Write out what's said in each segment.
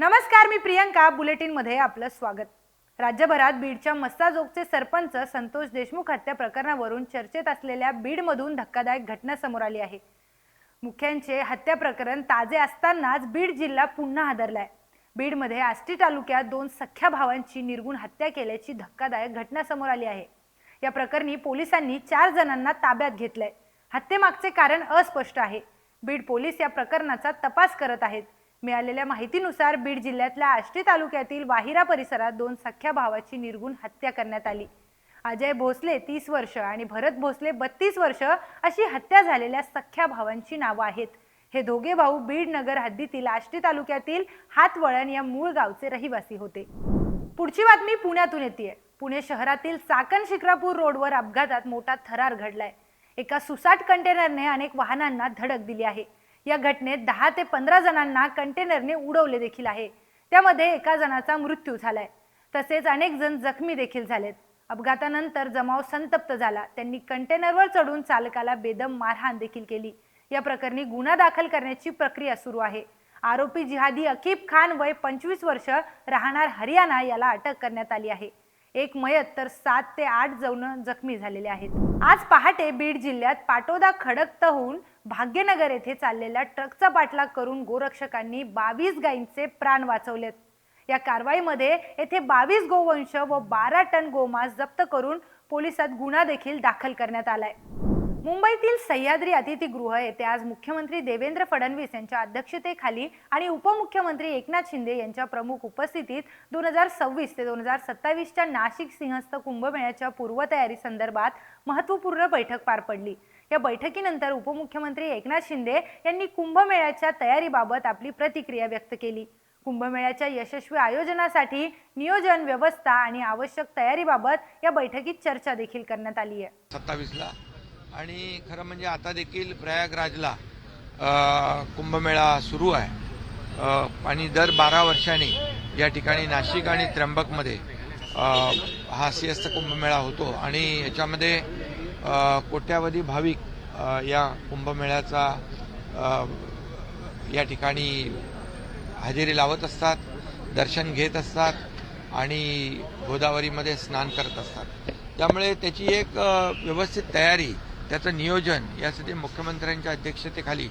नमस्कार मी प्रियंका. बुलेटिनमध्ये आपलं स्वागत. राज्यभरात बीडच्या मस्ताजोगचे सरपंच संतोष देशमुख हत्या प्रकरणावरून चर्चेत असलेल्या बीडमधून धक्कादायक घटना समोर आली आहे. मुख्यांचे हत्या प्रकरण ताजे असतानाच बीड जिल्हा पुन्हा हादरलाय. बीडमध्ये आष्टी तालुक्यात दोन सख्या भावांची निर्गुण हत्या केल्याची धक्कादायक घटना समोर आली आहे. या प्रकरणी पोलिसांनी चार जणांना ताब्यात घेतलंय. हत्येमागचे कारण अस्पष्ट आहे. बीड पोलीस या प्रकरणाचा तपास करत आहेत. मिळालेल्या माहितीनुसार बीड जिल्ह्यातल्या आष्टी तालुक्यातील वाहिरा परिसरात दोन सख्या भावाची निर्गुण हत्या करण्यात आली. अजय भोसले तीस वर्ष आणि भरत भोसले बत्तीस वर्ष अशी हत्या झालेल्या सख्या भावांची नावं आहेत. हे दोघे भाऊ बीड नगर हद्दीतील आष्टी तालुक्यातील हातवळण या मूळ गावचे रहिवासी होते. पुढची बातमी पुण्यातून येते पुणे शहरातील चाकण शिक्रापूर रोडवर अपघातात मोठा थरार घडलाय. एका सुसाट कंटेनरने अनेक वाहनांना धडक दिली आहे. या घटनेत दहा ते पंधरा जणांना कंटेनरने उडवले देखील आहे. त्यामध्ये एका जणाचा मृत्यू झालाय. तसेच अनेक जण जखमी देखील झालेत. अपघातानंतर जमाव संतप्त झाला. त्यांनी कंटेनरवर चढून चालकाला बेदम मारहाण देखील केली. या प्रकरणी गुन्हा दाखल करण्याची प्रक्रिया सुरू आहे. आरोपी जिहादी अकीब खान वय पंचवीस वर्ष राहणार हरियाणा याला अटक करण्यात आली आहे. एक मयत तर सात ते आठ जण जखमी झालेले आहेत. आज पहाटे बीड जिल्ह्यात पाटोदा खडकतहून भाग्यनगर येथे चाललेल्या ट्रकचा पाठलाग करून गोरक्षकांनी बावीस गायींचे प्राण वाचवलेत. या कारवाईमध्ये येथे बावीस गोवंश व बारा टन गोमांस जप्त करून पोलिसात गुन्हा देखील दाखल करण्यात आलाय. मुंबईतील सह्याद्री अतिथीगृह येथे आज मुख्यमंत्री देवेंद्र फडणवीस यांच्या अध्यक्षतेखाली आणि उपमुख्यमंत्री एकनाथ शिंदे यांच्या प्रमुख उपस्थितीत दोन हजार सव्वीस ते दोन हजार सत्तावीसच्या नाशिक सिंहस्थ कुंभमेळ्याच्या पूर्वतयारी संदर्भात महत्त्वपूर्ण बैठक पार पडली. या बैठकीनंतर उपमुख्यमंत्री एकनाथ शिंदे यांनी कुंभमेळ्याच्या तयारीबाबत आपली प्रतिक्रिया व्यक्त केली. कुंभमेळ्याच्या यशस्वी आयोजनासाठी नियोजन व्यवस्था आणि आवश्यक तयारीबाबत या बैठकीत चर्चा देखील करण्यात आली आहे. सत्तावीसला आणि खरं म्हणजे आता देखील प्रयागराजला कुंभमेळा सुरू आहे. आणि दर बारा वर्षांनी या ठिकाणी नाशिक आणि त्र्यंबकमध्ये हा सिंहस्थ कुंभमेळा होतो. आणि याच्यामध्ये कोट्यावधी भाविक या कुंभमेळ्याचा या ठिकाणी हजेरी लावत असतात दर्शन घेत असतात आणि गोदावरीमध्ये स्नान करत असतात. त्यामुळे त्याची एक व्यवस्थित तयारी त्याचं नियोजन यासाठी मुख्यमंत्र्यांच्या अध्यक्षतेखाली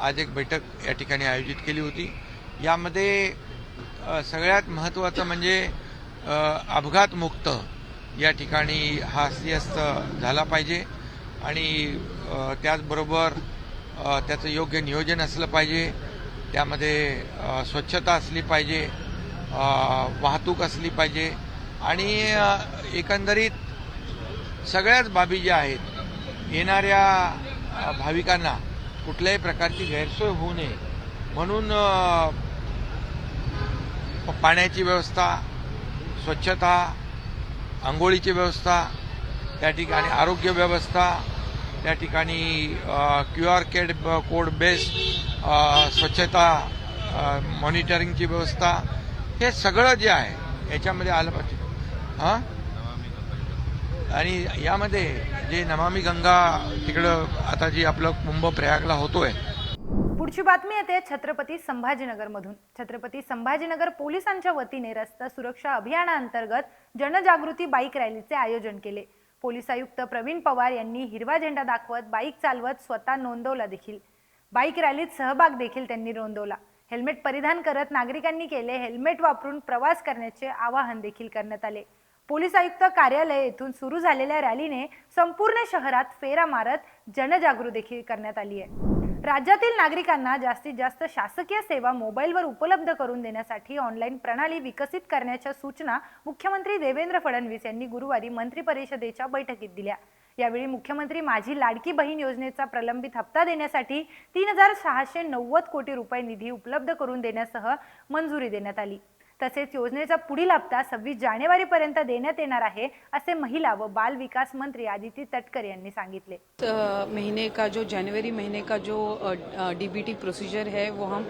आज एक बैठक या ठिकाणी आयोजित केली होती. यामध्ये सगळ्यात महत्त्वाचं म्हणजे अपघातमुक्त या ठिकाणी हा सिंहस्थ झाला पाहिजे आणि त्याचबरोबर त्याचं योग्य नियोजन असलं पाहिजे. त्यामध्ये स्वच्छता असली पाहिजे वाहतूक असली पाहिजे आणि एकंदरीत सगळ्याच बाबी ज्या आहेत येणाऱ्या भाविकांना कुठल्याही प्रकारची गैरसोय होऊ नये. म्हणून पाण्याची व्यवस्था स्वच्छता आंघोळीची व्यवस्था त्या ठिकाणी आरोग्य व्यवस्था त्या ठिकाणी Q R code code based स्वच्छता मॉनिटरिंगची व्यवस्था हे सगळं जे आहे याच्यामध्ये आलं पाहिजे. हां? आणि यामध्ये जे नमामी गंगा तिकडं आता जी आपलं कुंभ प्रयागला होतोय पुढची बातमी येते छत्रपती संभाजीनगरमधून. छत्रपती संभाजीनगर पोलिसांच्या वतीने रस्ता सुरक्षा अभियानाअंतर्गत जनजागृती बाईक रॅलीचे आयोजन केले. पोलीस आयुक्त प्रवीण पवार यांनी हिरवा झेंडा दाखवत बाईक चालवत स्वतः नोंदवला देखील. बाईक रॅलीत सहभाग देखील त्यांनी नोंदवला. हेल्मेट परिधान करत नागरिकांनी केले हेल्मेट वापरून प्रवास करण्याचे आवाहन देखील करण्यात आले. पोलीस आयुक्त कार्यालय येथून सुरू झालेल्या रॅलीने संपूर्ण शहरात फेरा मारत जनजागृती देखील करण्यात आली आहे. राज्यातील नागरिकांना जास्तीत जास्त शासकीय सेवा मोबाईलवर उपलब्ध करून देण्यासाठी ऑनलाईन प्रणाली विकसित करण्याच्या सूचना मुख्यमंत्री देवेंद्र फडणवीस यांनी गुरुवारी मंत्री परिषदेच्या बैठकीत दिल्या. यावेळी मुख्यमंत्री माझी लाडकी बहीण योजनेचा प्रलंबित हप्ता देण्यासाठी तीन हजार सहाशे नव्वद कोटी रुपये निधी उपलब्ध करून देण्यासह मंजुरी देण्यात आली. तसेच योजनेचा पुढील हप्ता सव्वीस जानेवारीपर्यंत देण्यात येणार आहे असे महिला व बाल विकास मंत्री आदिती तटकर यांनी सांगितले. महीने का जो जनवरी महीने का जो डीबीटी प्रोसीजर है वो हम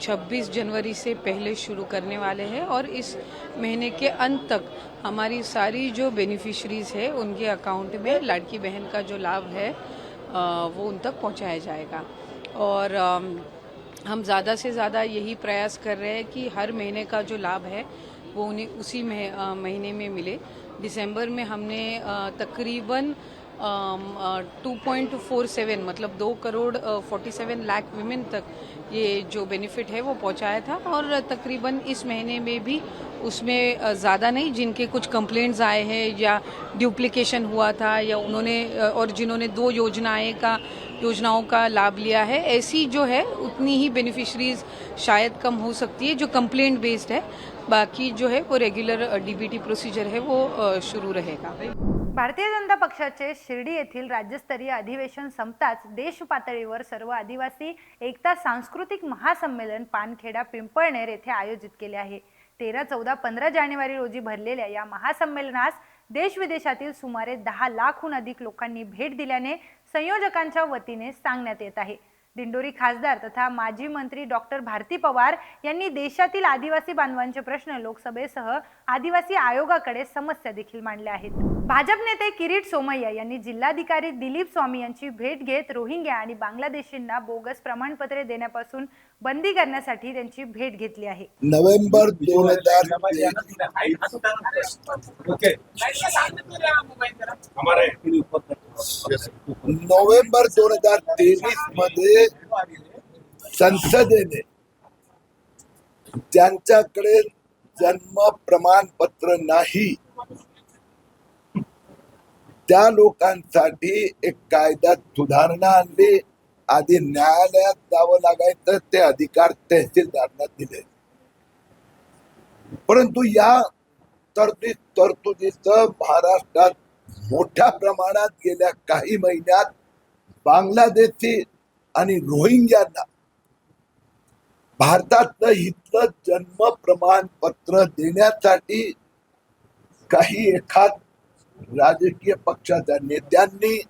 26 जनवरी से पहले शुरू करने वाले हैं और इस महीने के अंत तक हमारी सारी जो बेनिफिशरीज है उनके अकाउंट में लड़की बहन का जो लाभ है वो उन तक पहुंचाया जाएगा। और हम ज़्यादा से ज़्यादा यही प्रयास कर रहे हैं कि हर महीने का जो लाभ है वो उन्हें उसी महीने में मिले। दिसंबर में हमने तकरीबन टू पॉइंट फोर सेवन मतलब दो crore forty seven lakh women तक ये जो बेनिफिट है वो पहुँचाया था और तकरीबन इस महीने में भी उसमें ज़्यादा नहीं, जिनके कुछ कंप्लेंट्स आए हैं या ड्यूप्लिकेशन हुआ था या उन्होंने और जिन्होंने दो योजनाएँ का, योजनाओं का लाभ लिया है, ऐसी जो है, उतनी ही बेनिफिशरीज शायद कम हो सकती है, जो कंप्लेंट बेस्ड है। बाकी जो है, वो रेगुलर डीबीटी प्रोसीजर है, वो शुरू रहेगा। भारतीय जनता पक्षाचे शिर्डी येथील राज्यस्तरीय अधिवेशन संपताच देश पातळीवर सर्व आदिवासी एकता सांस्कृतिक महासंमेलन पानखेडा पिंपळनेर येथे आयोजित केले आहे. तेरा चौदा पंधरा जानेवारी रोजी भरलेल्या या महासंमेलनास देश विदेशातील सुमारे दहा लाखहून अधिक लोकांनी भेट दिल्याने संयोजकांच्या वतीने सांगण्यात येत आहे. दिंडोरी खासदार तथा माजी मंत्री डॉक्टर भारती पवार यांनी देशातील आदिवासी बांधवांचे प्रश्न लोकसभेसह आदिवासी आयोगाकडे समस्या देखील मांडल्या आहेत भाजप नेते किरीट सोमय्या यांनी जिल्हाधिकारी दिलीप स्वामी यांची भेट घेत रोहिंग्या आणि बांगलादेशींना बोगस प्रमाणपत्रे देण्यापासून बंदी करण्यासाठी त्यांची भेट घेतली आहे नोव्हेंबर दोन हजार नोव्हेंबर दोन हजार तेवीसमध्ये संसदेने त्यांच्याकडे जन्म प्रमाणपत्र नाही. त्या लोकांसाठी एक कायद्यात सुधारणा आणली. आधी न्यायालयात जावं लागायचं ते अधिकार तहसीलदारांना दिले. परंतु या तरतुदीच महाराष्ट्रात मोठ्या प्रमाणात गेल्या काही महिन्यात बांगलादेशी आणि रोहिंग्यांना भारतातलं इथलं जन्म प्रमाणपत्र देण्यासाठी काही एखाद राजकीय पक्षाच्या नेत्यांनी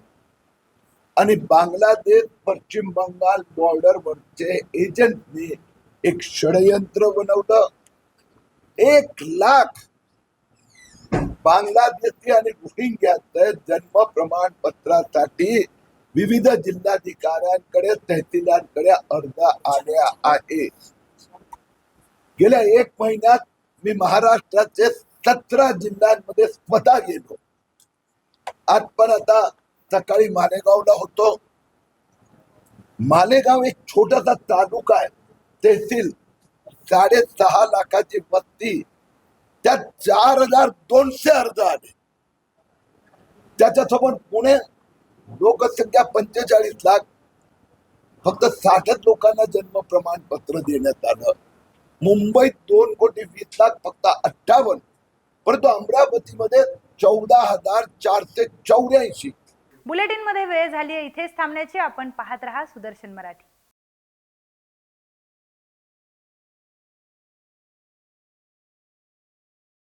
आणि बांगलादेश पश्चिम बंगाल बॉर्डरवरचे एजंटने एक षडयंत्र बनवलं. एक लाख बांगलादेशी आणि रोहिंग्याचं जन्म प्रमाणपत्रासाठी विविध जिल्हाधिकाऱ्यांकडे तहसीलदारांकडे अर्ज आल्या आहे गेल्या एक महिन्यात मी महाराष्ट्राचे सतरा जिल्ह्यांमध्ये स्वतः गेलो. आज पण आता सकाळी मालेगावला होतो. मालेगाव एक छोटासा तालुका आहे. तहसील साडेसहा लाखाची वस्ती त्यात चार हजार दोनशे अर्ज आले. त्याच्यासोबत पुणे लोकसंख्या पंचेचाळीस लाख फक्त साठच लोकांना जन्म प्रमाणपत्र देण्यात आलं. मुंबईत दोन कोटी वीस लाख फक्त अठ्ठावन्न. परंतु अमरावतीमध्ये चौदा हजार चारशे चौऱ्याऐंशी. बुलेटिनमध्ये वेळ झाली आहे इथेच थांबण्याची आपण पाहत रहा सुदर्शन मराठी.